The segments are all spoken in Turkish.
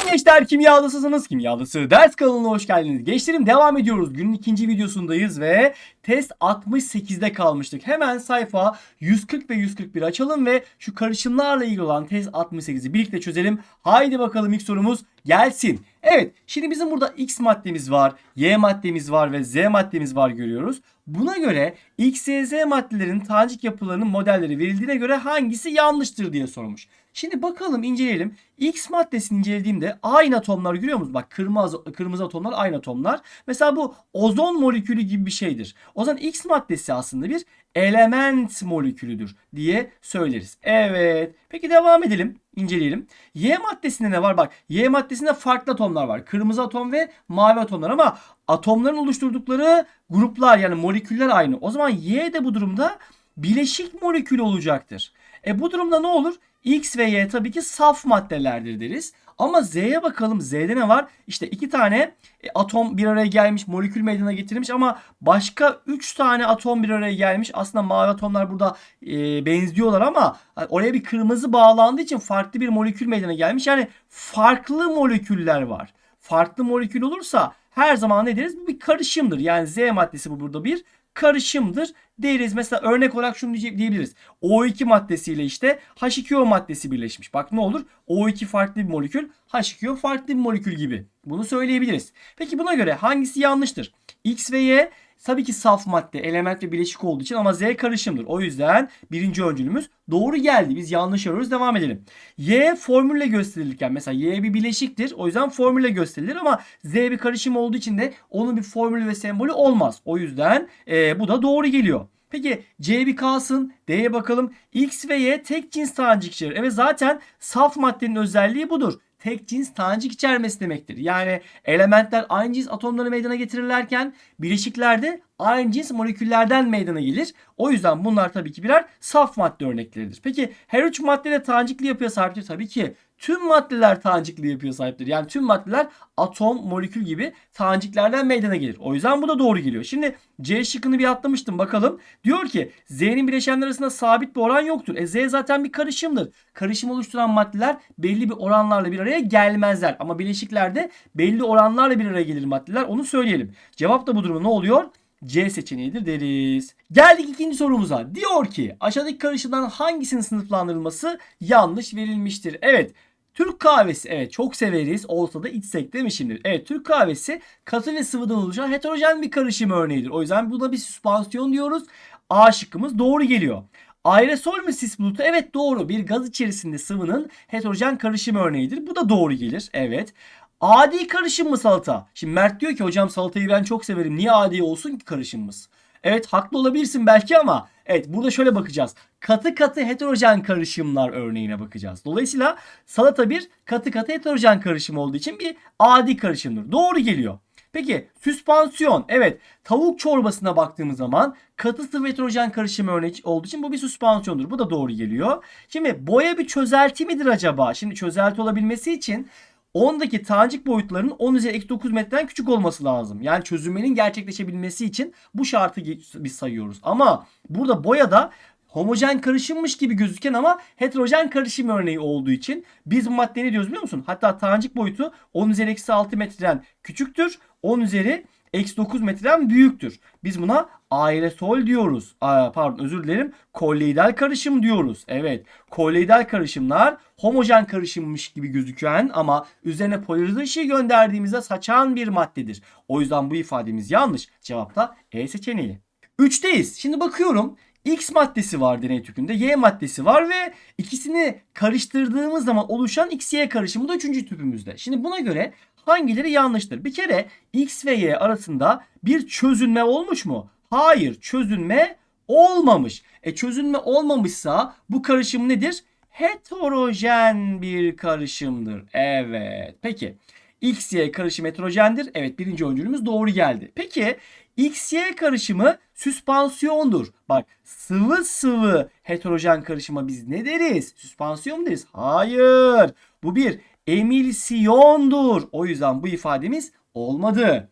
Selam gençler kimyalısısınız. Kimyalısı ders kanalına hoş geldiniz. Gençlerim devam ediyoruz. Günün ikinci videosundayız ve test 68'de kalmıştık. Hemen sayfa 140 ve 141 açalım ve şu karışımlarla ilgili olan test 68'i birlikte çözelim. Haydi bakalım ilk sorumuz gelsin. Evet şimdi bizim burada X maddemiz var, Y maddemiz var ve Z maddemiz var görüyoruz. Buna göre X, Y, Z maddelerin tanecik yapılarının modelleri verildiğine göre hangisi yanlıştır diye sormuş. Şimdi bakalım inceleyelim. X maddesini incelediğimde aynı atomlar görüyor musunuz? Bak kırmızı, kırmızı atomlar aynı atomlar. Mesela bu ozon molekülü gibi bir şeydir. O zaman X maddesi aslında bir element molekülüdür diye söyleriz. Evet. Peki devam edelim. inceleyelim. Y maddesinde ne var? Bak Y maddesinde farklı atomlar var. Kırmızı atom ve mavi atomlar ama atomların oluşturdukları gruplar yani moleküller aynı. O zaman Y de bu durumda bileşik molekül olacaktır. E bu durumda ne olur? X ve Y tabii ki saf maddelerdir deriz. Ama Z'ye bakalım. Z'de ne var? İşte iki tane e, atom bir araya gelmiş, molekül meydana getirmiş ama başka 3 tane atom bir araya gelmiş. Aslında mavi atomlar burada e, benziyorlar ama hani oraya bir kırmızı bağlandığı için farklı bir molekül meydana gelmiş. Yani farklı moleküller var. Farklı molekül olursa her zaman ne deriz? Bu bir karışımdır. Yani Z maddesi bu burada bir karışımdır deriz. Mesela örnek olarak şunu diye- diyebiliriz. O2 maddesiyle işte H2O maddesi birleşmiş. Bak ne olur? O2 farklı bir molekül, H2O farklı bir molekül gibi. Bunu söyleyebiliriz. Peki buna göre hangisi yanlıştır? X ve Y tabii ki saf madde, element ve bileşik olduğu için ama Z karışımdır. O yüzden birinci öncülümüz doğru geldi. Biz yanlış arıyoruz. Devam edelim. Y formülle gösterilirken mesela Y bir bileşiktir. O yüzden formülle gösterilir ama Z bir karışım olduğu için de onun bir formülü ve sembolü olmaz. O yüzden e, bu da doğru geliyor. Peki C bir kalsın. D'ye bakalım. X ve Y tek cins tanecik içerir. Evet zaten saf maddenin özelliği budur. Tek cins tanecik içermesi demektir. Yani elementler aynı cins atomları meydana getirirlerken bileşikler de aynı cins moleküllerden meydana gelir. O yüzden bunlar tabii ki birer saf madde örnekleridir. Peki her üç madde de tanecikli yapıya sahiptir. Tabii ki tüm maddeler tanecikli yapıya sahiptir. Yani tüm maddeler atom, molekül gibi taneciklerden meydana gelir. O yüzden bu da doğru geliyor. Şimdi C şıkkını bir atlamıştım bakalım. Diyor ki Z'nin bileşenler arasında sabit bir oran yoktur. E Z zaten bir karışımdır. Karışım oluşturan maddeler belli bir oranlarla bir araya gelmezler. Ama bileşiklerde belli oranlarla bir araya gelir maddeler. Onu söyleyelim. Cevap da bu durumda ne oluyor? C seçeneğidir deriz. Geldik ikinci sorumuza. Diyor ki aşağıdaki karışımdan hangisinin sınıflandırılması yanlış verilmiştir? Evet Türk kahvesi evet çok severiz olsa da içsek değil mi şimdi? Evet Türk kahvesi katı ve sıvıdan oluşan heterojen bir karışım örneğidir. O yüzden buna bir süspansiyon diyoruz. A şıkkımız doğru geliyor. Aerosol mü sis bulutu? Evet doğru. Bir gaz içerisinde sıvının heterojen karışım örneğidir. Bu da doğru gelir. Evet. Adi karışım mı salata? Şimdi Mert diyor ki hocam salatayı ben çok severim. Niye adi olsun ki karışımımız? Evet haklı olabilirsin belki ama evet burada şöyle bakacağız. Katı katı heterojen karışımlar örneğine bakacağız. Dolayısıyla salata bir katı katı heterojen karışım olduğu için bir adi karışımdır. Doğru geliyor. Peki süspansiyon. Evet tavuk çorbasına baktığımız zaman katı sıvı heterojen karışım örnek olduğu için bu bir süspansiyondur. Bu da doğru geliyor. Şimdi boya bir çözelti midir acaba? Şimdi çözelti olabilmesi için ondaki tanecik boyutlarının 10 üzeri eksi 9 metreden küçük olması lazım. Yani çözülmenin gerçekleşebilmesi için bu şartı biz sayıyoruz. Ama burada boyada homojen karışımmış gibi gözüken ama heterojen karışım örneği olduğu için biz bu maddeye ne diyoruz biliyor musun? Hatta tanecik boyutu 10 üzeri eksi 6 metreden küçüktür. 10 üzeri eksi 9 metreden büyüktür. Biz buna aerosol diyoruz. Aa, pardon özür dilerim. Kolloidal karışım diyoruz. Evet. Kolloidal karışımlar homojen karışımmış gibi gözüken ama üzerine polarize ışığı gönderdiğimizde saçan bir maddedir. O yüzden bu ifademiz yanlış. Cevap da E seçeneği. 3'teyiz. Şimdi bakıyorum. X maddesi var deney tüpünde. Y maddesi var ve ikisini karıştırdığımız zaman oluşan XY karışımı da 3. tüpümüzde. Şimdi buna göre hangileri yanlıştır? Bir kere X ve Y arasında bir çözünme olmuş mu? Hayır çözünme olmamış. E çözünme olmamışsa bu karışım nedir? Heterojen bir karışımdır. Evet. Peki. XY karışım heterojendir. Evet birinci öncülümüz doğru geldi. Peki XY karışımı süspansiyondur. Bak sıvı sıvı heterojen karışıma biz ne deriz? Süspansiyon mu deriz? Hayır. Bu bir emilsiyondur. O yüzden bu ifademiz olmadı.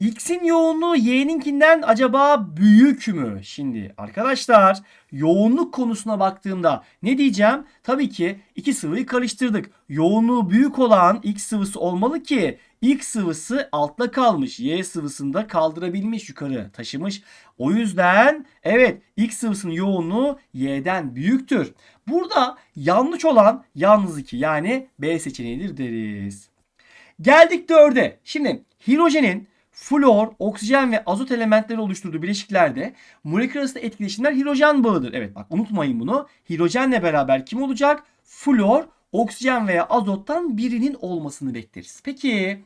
X'in yoğunluğu Y'ninkinden acaba büyük mü? Şimdi arkadaşlar yoğunluk konusuna baktığımda ne diyeceğim? Tabii ki iki sıvıyı karıştırdık. Yoğunluğu büyük olan X sıvısı olmalı ki X sıvısı altta kalmış. Y sıvısında kaldırabilmiş yukarı taşımış. O yüzden evet X sıvısının yoğunluğu Y'den büyüktür. Burada yanlış olan yalnız 2 yani B seçeneğidir deriz. Geldik 4'e. Şimdi hidrojenin flor, oksijen ve azot elementleri oluşturduğu bileşiklerde molekül arasında etkileşimler hidrojen bağıdır. Evet bak unutmayın bunu. Hidrojenle beraber kim olacak? Flor, oksijen veya azottan birinin olmasını bekleriz. Peki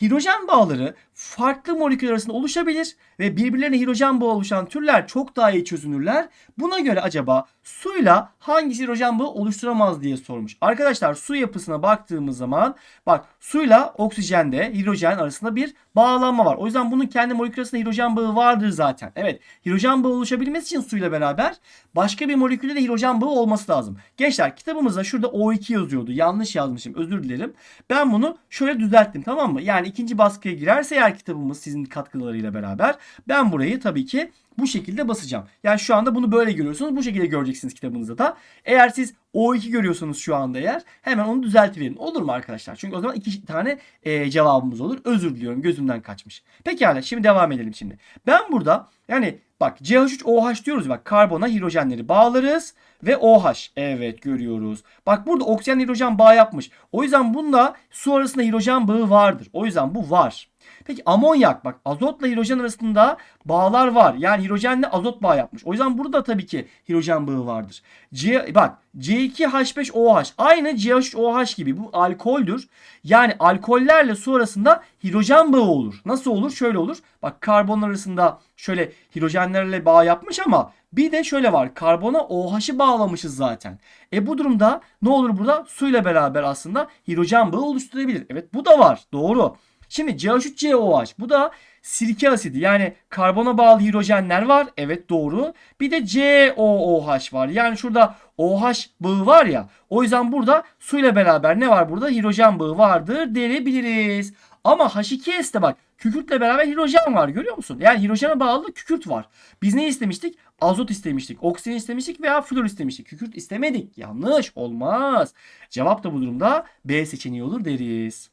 hidrojen bağları farklı molekül arasında oluşabilir ve birbirlerine hidrojen bağı oluşan türler çok daha iyi çözünürler. Buna göre acaba suyla hangisi hidrojen bağı oluşturamaz diye sormuş. Arkadaşlar su yapısına baktığımız zaman bak suyla oksijende hidrojen arasında bir bağlanma var. O yüzden bunun kendi molekül arasında hidrojen bağı vardır zaten. Evet hidrojen bağı oluşabilmesi için suyla beraber başka bir molekülde de hidrojen bağı olması lazım. Gençler kitabımızda şurada O2 yazıyordu. Yanlış yazmışım özür dilerim. Ben bunu şöyle düzelttim tamam mı? Yani ikinci baskıya girerse eğer kitabımız sizin katkılarıyla beraber ben burayı tabii ki bu şekilde basacağım. Yani şu anda bunu böyle görüyorsunuz. Bu şekilde göreceksiniz kitabınızda da. Eğer siz O2 görüyorsanız şu anda eğer hemen onu düzeltiverin. Olur mu arkadaşlar? Çünkü o zaman iki tane e, cevabımız olur. Özür diliyorum gözümden kaçmış. Pekala şimdi devam edelim şimdi. Ben burada yani bak CH3OH diyoruz bak karbona hidrojenleri bağlarız ve OH. Evet görüyoruz. Bak burada oksijen hidrojen bağ yapmış. O yüzden bunda su arasında hidrojen bağı vardır. O yüzden bu var. Peki amonyak bak azotla hidrojen arasında bağlar var. Yani hidrojenle azot bağ yapmış. O yüzden burada tabii ki hidrojen bağı vardır. C, bak C2H5OH aynı CH3OH gibi bu alkoldür. Yani alkollerle su arasında hidrojen bağı olur. Nasıl olur? Şöyle olur. Bak karbon arasında şöyle hidrojenlerle bağ yapmış ama bir de şöyle var. Karbona OH'ı bağlamışız zaten. E bu durumda ne olur burada? Suyla beraber aslında hidrojen bağı oluşturabilir. Evet bu da var. Doğru. Şimdi CH3COH bu da sirke asidi yani karbona bağlı hidrojenler var. Evet doğru. Bir de COOH var. Yani şurada OH bağı var ya. O yüzden burada suyla beraber ne var burada? Hidrojen bağı vardır diyebiliriz. Ama H2S'te bak kükürtle beraber hidrojen var görüyor musun? Yani hidrojene bağlı kükürt var. Biz ne istemiştik? Azot istemiştik, oksijen istemiştik veya flor istemiştik. Kükürt istemedik. Yanlış olmaz. Cevap da bu durumda B seçeneği olur deriz.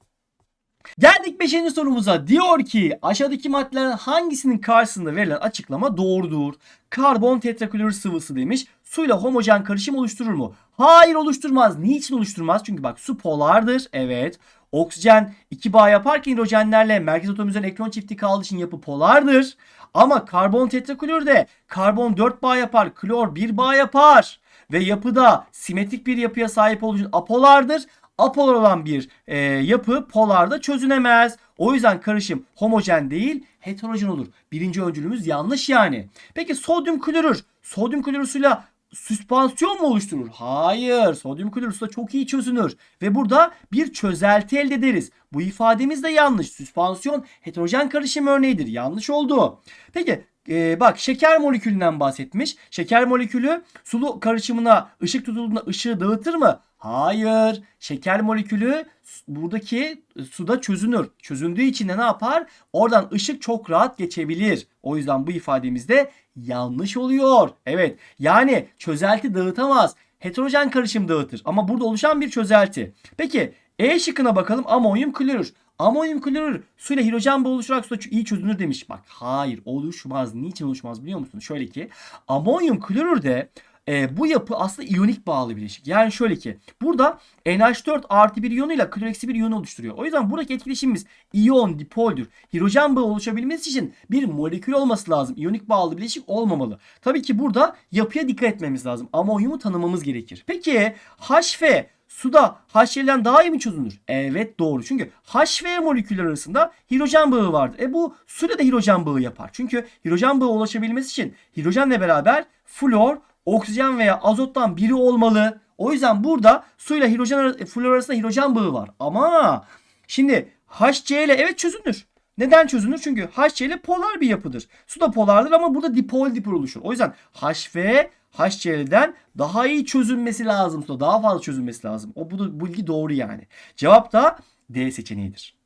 Geldik 5. sorumuza. Diyor ki aşağıdaki maddelerin hangisinin karşısında verilen açıklama doğrudur? Karbon tetraklorür sıvısı demiş. Suyla homojen karışım oluşturur mu? Hayır oluşturmaz. Niçin oluşturmaz? Çünkü bak su polardır. Evet. Oksijen iki bağ yaparken hidrojenlerle merkez atom üzerine elektron çifti kaldığı için yapı polardır. Ama karbon tetraklorür de karbon 4 bağ yapar. Klor 1 bağ yapar. Ve yapıda simetrik bir yapıya sahip olduğu için apolardır apolar olan bir e, yapı polarda çözünemez. O yüzden karışım homojen değil heterojen olur. Birinci öncülümüz yanlış yani. Peki sodyum klorür. Sodyum klorür suyla süspansiyon mu oluşturur? Hayır. Sodyum klorür suda çok iyi çözünür. Ve burada bir çözelti elde ederiz. Bu ifademiz de yanlış. Süspansiyon heterojen karışım örneğidir. Yanlış oldu. Peki ee, bak şeker molekülünden bahsetmiş. Şeker molekülü sulu karışımına ışık tutulduğunda ışığı dağıtır mı? Hayır. Şeker molekülü buradaki suda çözünür. Çözündüğü için de ne yapar? Oradan ışık çok rahat geçebilir. O yüzden bu ifademiz de yanlış oluyor. Evet. Yani çözelti dağıtamaz. Heterojen karışım dağıtır. Ama burada oluşan bir çözelti. Peki E şıkkına bakalım. Amonyum klorür. Amonyum klorür suyla hidrojen bağı oluşturarak suda iyi çözünür demiş. Bak hayır oluşmaz. Niçin oluşmaz biliyor musun? Şöyle ki amonyum klorür de e, bu yapı aslında iyonik bağlı bileşik. Yani şöyle ki burada NH4 artı bir iyonuyla klor eksi bir iyonu oluşturuyor. O yüzden buradaki etkileşimimiz iyon dipoldür. Hidrojen bağı oluşabilmesi için bir molekül olması lazım. İyonik bağlı bileşik olmamalı. Tabii ki burada yapıya dikkat etmemiz lazım. Amonyumu tanımamız gerekir. Peki HF suda HCl'den daha iyi mi çözünür? Evet doğru. Çünkü HV moleküller arasında hidrojen bağı vardır. E bu suyla da hidrojen bağı yapar. Çünkü hidrojen bağı ulaşabilmesi için hidrojenle beraber flor, oksijen veya azottan biri olmalı. O yüzden burada suyla hidrojen flor arasında hidrojen bağı var. Ama şimdi HC ile evet çözünür. Neden çözünür? Çünkü HCl polar bir yapıdır. Su da polardır ama burada dipol dipol oluşur. O yüzden HV HCl'den daha iyi çözünmesi lazım. Daha fazla çözünmesi lazım. O bu, bu bilgi doğru yani. Cevap da D seçeneğidir.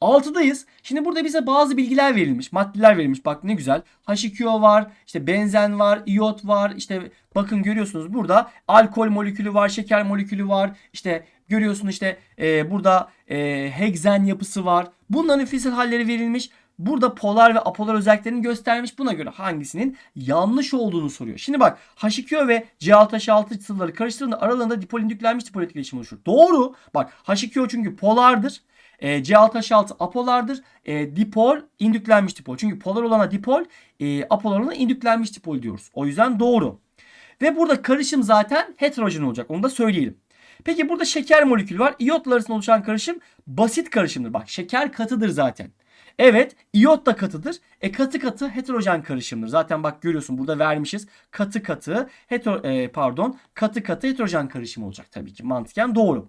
6'dayız. Şimdi burada bize bazı bilgiler verilmiş. Maddeler verilmiş. Bak ne güzel. H2O var. işte benzen var. iot var. işte bakın görüyorsunuz burada alkol molekülü var. Şeker molekülü var. İşte görüyorsunuz işte e, burada e, hexen yapısı var. Bunların fiziksel halleri verilmiş. Burada polar ve apolar özelliklerini göstermiş. Buna göre hangisinin yanlış olduğunu soruyor. Şimdi bak H2O ve C6H6 sıvıları karıştırıldığında aralığında dipol indüklenmiş dipol etkileşimi oluşur. Doğru. Bak H2O çünkü polardır. E, C6H6 apolardır. E, dipol indüklenmiş dipol. Çünkü polar olana dipol, e, apolar olana indüklenmiş dipol diyoruz. O yüzden doğru. Ve burada karışım zaten heterojen olacak. Onu da söyleyelim. Peki burada şeker molekülü var. İyotlar arasında oluşan karışım basit karışımdır. Bak şeker katıdır zaten. Evet iyot da katıdır. E katı katı heterojen karışımdır. Zaten bak görüyorsun burada vermişiz. Katı katı hetero, e, pardon katı katı heterojen karışım olacak tabii ki mantıken doğru.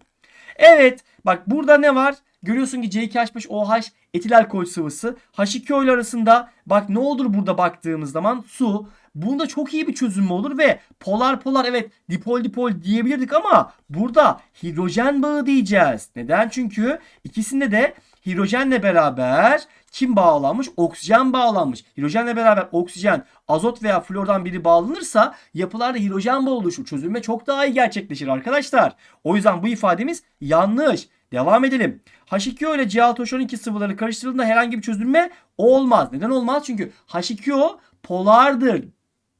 Evet bak burada ne var? Görüyorsun ki C2H5OH etil alkol sıvısı H2O ile arasında bak ne olur burada baktığımız zaman su. Bunda çok iyi bir çözünme olur ve polar polar evet dipol dipol diyebilirdik ama burada hidrojen bağı diyeceğiz. Neden? Çünkü ikisinde de hidrojenle beraber kim bağlanmış? Oksijen bağlanmış. Hidrojenle beraber oksijen, azot veya flordan biri bağlanırsa yapılarda hidrojen bağı oluşur. Çözülme çok daha iyi gerçekleşir arkadaşlar. O yüzden bu ifademiz yanlış. Devam edelim. H2O ile C6H12 sıvıları karıştırıldığında herhangi bir çözülme olmaz. Neden olmaz? Çünkü H2O polardır.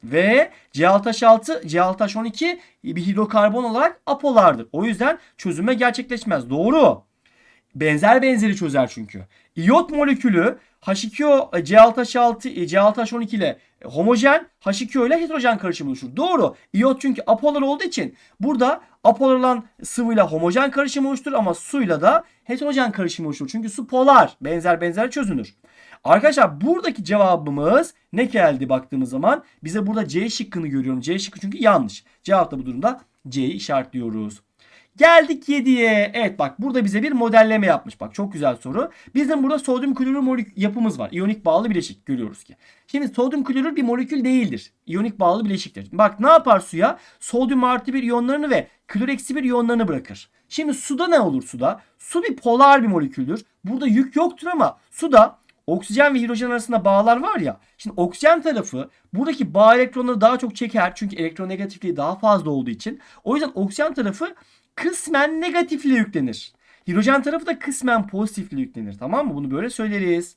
Ve C6H6, C6H12 bir hidrokarbon olarak apolardır. O yüzden çözülme gerçekleşmez. Doğru. Benzer benzeri çözer çünkü. İyot molekülü H2O, C6H6, C6H12 ile homojen, H2O ile hidrojen karışımı oluşur. Doğru. İyot çünkü apolar olduğu için burada apolar olan sıvıyla homojen karışımı oluşturur ama suyla da heterojen karışımı oluşturur. Çünkü su polar. Benzer benzer çözünür. Arkadaşlar buradaki cevabımız ne geldi baktığımız zaman bize burada C şıkkını görüyorum. C şıkkı çünkü yanlış. Cevap da bu durumda C'yi işaretliyoruz. Geldik 7'ye. Evet bak burada bize bir modelleme yapmış. Bak çok güzel soru. Bizim burada sodyum klorür molekül yapımız var. İyonik bağlı bileşik görüyoruz ki. Şimdi sodyum klorür bir molekül değildir. İyonik bağlı bileşiktir. Bak ne yapar suya? Sodyum artı bir iyonlarını ve klor eksi bir iyonlarını bırakır. Şimdi suda ne olur suda? Su bir polar bir moleküldür. Burada yük yoktur ama suda oksijen ve hidrojen arasında bağlar var ya. Şimdi oksijen tarafı buradaki bağ elektronları daha çok çeker. Çünkü elektronegatifliği daha fazla olduğu için. O yüzden oksijen tarafı kısmen negatifle yüklenir. Hidrojen tarafı da kısmen pozitifle yüklenir. Tamam mı? Bunu böyle söyleriz.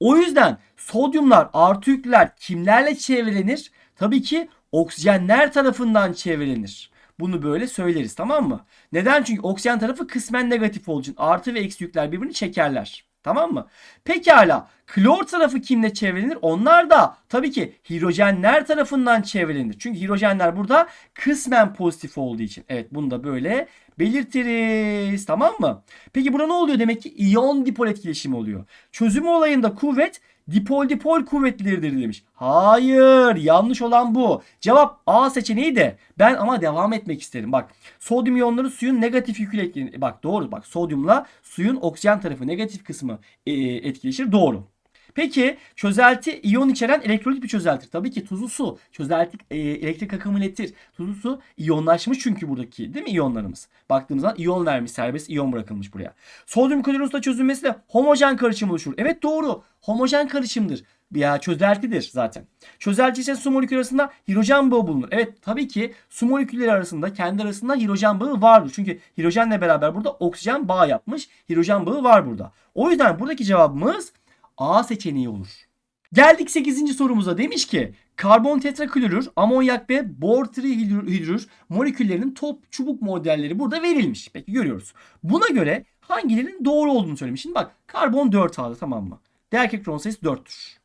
O yüzden sodyumlar artı yükler kimlerle çevrelenir? Tabii ki oksijenler tarafından çevrelenir. Bunu böyle söyleriz tamam mı? Neden? Çünkü oksijen tarafı kısmen negatif olduğu için artı ve eksi yükler birbirini çekerler. Tamam mı? Pekala klor tarafı kimle çevrelenir? Onlar da tabii ki hidrojenler tarafından çevrelenir. Çünkü hidrojenler burada kısmen pozitif olduğu için. Evet bunu da böyle belirtiriz. Tamam mı? Peki burada ne oluyor? Demek ki iyon dipol etkileşimi oluyor. Çözümü olayında kuvvet dipol dipol kuvvetleridir demiş. Hayır yanlış olan bu. Cevap A seçeneği de ben ama devam etmek isterim. Bak sodyum iyonları suyun negatif yüküyle etkilenir. Bak doğru bak sodyumla suyun oksijen tarafı negatif kısmı e, etkileşir. Doğru. Peki çözelti iyon içeren elektrolit bir çözeltir. Tabii ki tuzlu su çözelti e, elektrik akımını iletir. Tuzlu su iyonlaşmış çünkü buradaki değil mi iyonlarımız? Baktığımız zaman iyon vermiş serbest iyon bırakılmış buraya. Sodyum klorür suda çözülmesiyle homojen karışım oluşur. Evet doğru. Homojen karışımdır. Ya çözeltidir zaten. Çözelti ise su molekülü arasında hidrojen bağı bulunur. Evet tabii ki su molekülleri arasında kendi arasında hidrojen bağı vardır. Çünkü hidrojenle beraber burada oksijen bağ yapmış. Hidrojen bağı var burada. O yüzden buradaki cevabımız A seçeneği olur. Geldik 8. sorumuza demiş ki karbon tetraklorür, amonyak ve bor trihidrür moleküllerinin top çubuk modelleri burada verilmiş. Peki görüyoruz. Buna göre hangilerinin doğru olduğunu söylemiş. Şimdi bak karbon 4 A'da tamam mı? Değer elektron sayısı 4'tür.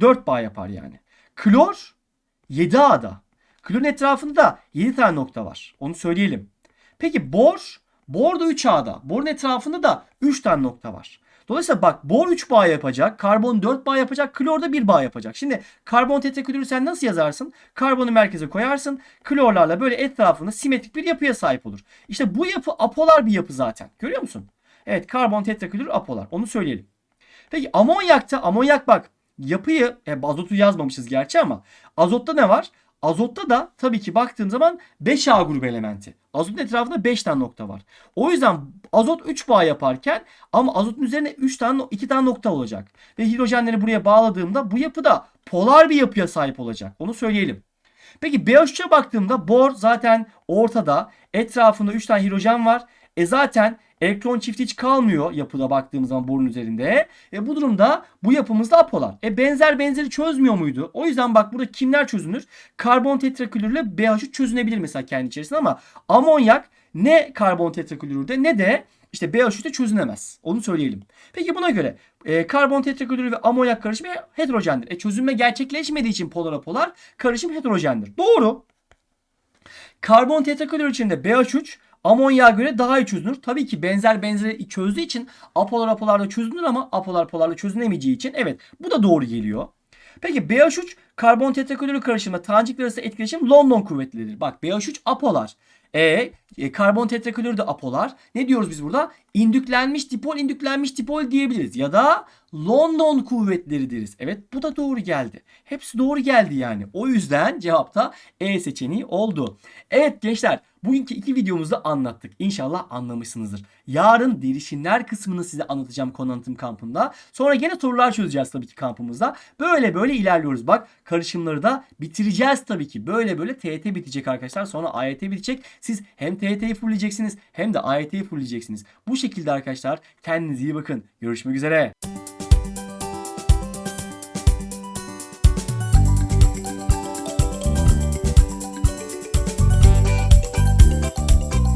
4 bağ yapar yani. Klor 7 A'da. Klorun etrafında da 7 tane nokta var. Onu söyleyelim. Peki bor, bor da 3 A'da. Borun etrafında da 3 tane nokta var. Dolayısıyla bak bor 3 bağ yapacak, karbon 4 bağ yapacak, klor da 1 bağ yapacak. Şimdi karbon tetraklorürü sen nasıl yazarsın? Karbonu merkeze koyarsın. Klorlarla böyle etrafında simetrik bir yapıya sahip olur. İşte bu yapı apolar bir yapı zaten. Görüyor musun? Evet karbon tetraklorür apolar. Onu söyleyelim. Peki amonyakta amonyak bak yapıyı e, azotu yazmamışız gerçi ama azotta ne var? Azotta da tabii ki baktığım zaman 5A grubu elementi. Azotun etrafında 5 tane nokta var. O yüzden azot 3 bağ yaparken ama azotun üzerine 3 tane 2 tane nokta olacak. Ve hidrojenleri buraya bağladığımda bu yapıda polar bir yapıya sahip olacak. Onu söyleyelim. Peki BH3'e baktığımda bor zaten ortada. Etrafında 3 tane hidrojen var. E zaten elektron çifti hiç kalmıyor yapıda baktığımız zaman borun üzerinde. E bu durumda bu yapımız da apolar. E benzer benzeri çözmüyor muydu? O yüzden bak burada kimler çözünür? Karbon tetraklorürle BH3 çözünebilir mesela kendi içerisinde ama amonyak ne karbon tetraklorürde ne de işte BH3'te çözünemez. Onu söyleyelim. Peki buna göre e, karbon tetraklorür ve amonyak karışımı heterojendir. E çözünme gerçekleşmediği için polar apolar karışım heterojendir. Doğru. Karbon tetraklorür içinde BH3 amonyağa göre daha iyi çözünür. Tabii ki benzer benzeri çözdüğü için apolar apolarla çözünür ama apolar polarla çözünemeyeceği için evet bu da doğru geliyor. Peki BH3 karbon tetraklorür karışımı tanecikler arası etkileşim London kuvvetlidir. Bak BH3 apolar. E, e, karbon tetraklorür de apolar. Ne diyoruz biz burada? İndüklenmiş dipol, indüklenmiş dipol diyebiliriz. Ya da London kuvvetleri deriz. Evet bu da doğru geldi. Hepsi doğru geldi yani. O yüzden cevapta E seçeneği oldu. Evet gençler bugünkü iki videomuzu anlattık. İnşallah anlamışsınızdır. Yarın derişimler kısmını size anlatacağım konu kampında. Sonra gene sorular çözeceğiz tabii ki kampımızda. Böyle böyle ilerliyoruz. Bak karışımları da bitireceğiz tabii ki. Böyle böyle TET bitecek arkadaşlar. Sonra AYT bitecek. Siz hem TET'yi fullleyeceksiniz hem de AYT'yi fullleyeceksiniz. Bu şekilde arkadaşlar kendinize iyi bakın. Görüşmek üzere.